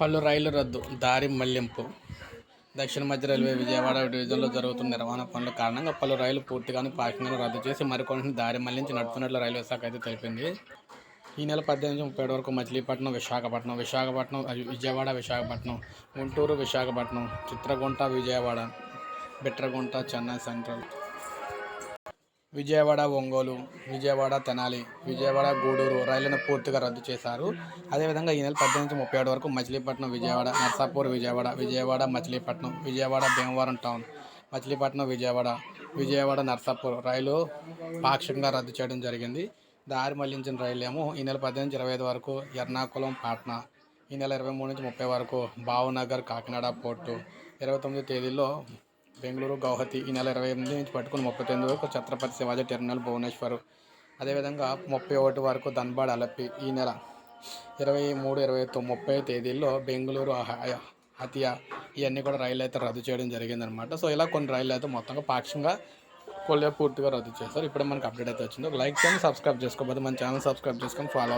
పలు రైలు రద్దు దారి మళ్ళింపు. దక్షిణ మధ్య రైల్వే విజయవాడ డివిజన్లో జరుగుతున్న నిర్వహణ పనుల కారణంగా పలు రైలు పూర్తిగాను పార్కింగ్ను రద్దు చేసి మరికొన్ని దారి మళ్ళించి నడుపుతున్నట్లు రైల్వే శాఖ అయితే తెలిపింది. ఈ నెల పద్దెనిమిది ముప్పై ఏడు వరకు మచిలీపట్నం విశాఖపట్నం విశాఖపట్నం విజయవాడ విశాఖపట్నం గుంటూరు విశాఖపట్నం చిత్రగుంట విజయవాడ బిట్రగుంట చెన్నై సెంట్రల్ విజయవాడ ఒంగోలు విజయవాడ తెనాలి విజయవాడ గూడూరు రైళ్ళను పూర్తిగా రద్దు చేశారు. అదేవిధంగా ఈ నెల పద్దెనిమిది నుంచి ముప్పై ఏడు వరకు మచిలీపట్నం విజయవాడ నర్సాపూర్ విజయవాడ విజయవాడ మచిలీపట్నం విజయవాడ భీమవరం టౌన్ మచిలీపట్నం విజయవాడ విజయవాడ నర్సాపూర్ రైలు పాక్షికంగా రద్దు చేయడం జరిగింది. దారి మళ్ళించిన రైలేమో ఈ నెల పద్దెనిమిది నుంచి ఇరవై ఐదు వరకు ఎర్నాకుళం పాట్నా ఈ నెల ఇరవై మూడు నుంచి ముప్పై వరకు భావనగర్ కాకినాడ పోర్టు ఇరవై తొమ్మిది తేదీలో బెంగళూరు గౌహతి ఈ నెల ఇరవై ఎనిమిది నుంచి పట్టుకుని ముప్పై తొమ్మిది వరకు ఛత్రపతి శివాజీ టెర్మినల్ భువనేశ్వర్. అదేవిధంగా ముప్పై ఒకటి వరకు ధన్బాడ్ అలప్పి ఈ నెల ఇరవై మూడు ఇరవై ముప్పై తేదీల్లో బెంగళూరు హతియా ఇవన్నీ కూడా రైళ్ళు అయితే రద్దు చేయడం జరిగిందనమాట సో ఇలా కొన్ని రైళ్ళు అయితే మొత్తంగా పాక్షికంగా కొల్లిగా పూర్తిగా రద్దు చేస్తారు ఇప్పుడే మనకి అప్డేట్ అయితే వచ్చింది. ఒక లైక్ చేయండి సబ్స్క్రైబ్ చేసుకోకపోతే మన ఛానల్ సబ్స్క్రైబ్ చేసుకొని ఫాలో